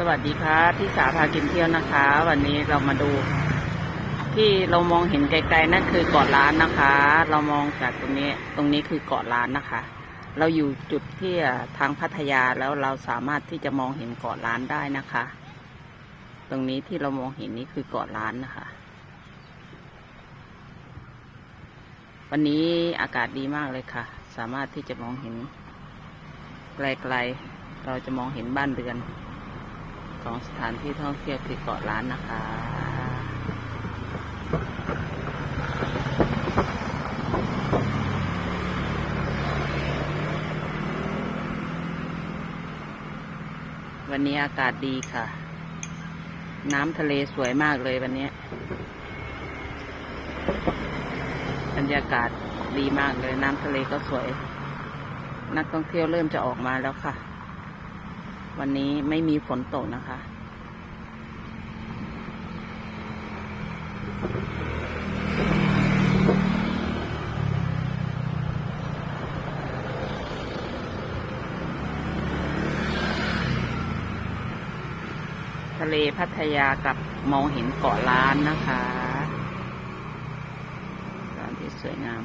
สวัสดีค่ะที่สาพากินเที่ยวนะคะ วันนี้เรามาดู ที่เรามองเห็นไกลๆนั่นคือเกาะล้านนะคะ เรามองจากตรงนี้ตรงนี้คือเกาะล้านนะคะ เราอยู่จุดที่ทางพัทยาแล้วเราสามารถที่จะมองเห็นเกาะล้านได้นะคะ ตรงนี้ที่เรามองเห็นนี่คือเกาะล้านนะคะ วันนี้อากาศดีมากเลยค่ะ สามารถที่จะมองเห็นไกลๆเราจะมองเห็นบ้านเรือน ของสถานที่ท่องเที่ยวคือเกาะล้านนะคะวันนี้อากาศดีค่ะ น้ำทะเลสวยมากเลยวันนี้บรรยากาศดีมากเลย น้ำทะเลก็สวย นักท่องเที่ยวเริ่มจะออกมาแล้วค่ะ วันนี้ไม่มีฝนตกนะคะ ทะเลพัทยากับมองเห็นเกาะล้านนะคะสถานที่สวยงาม